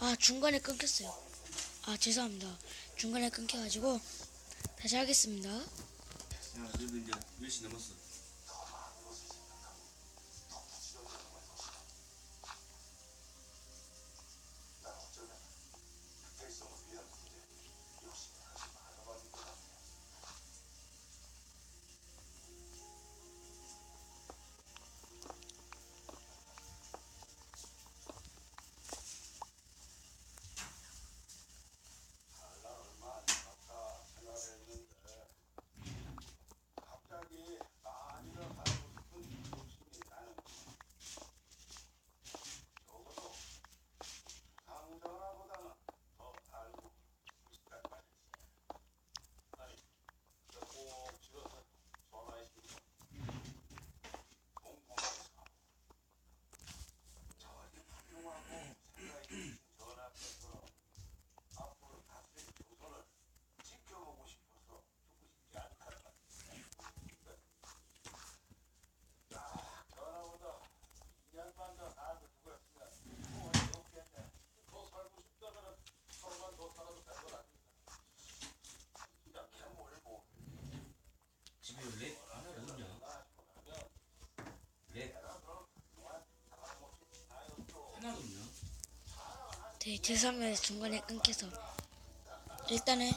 아 중간에 끊겼어요. 아 죄송합니다. 중간에 끊겨가지고 다시 하겠습니다. 야, 이제 몇시 넘었어? 네 죄송합니다. 중간에 끊겨서 일단은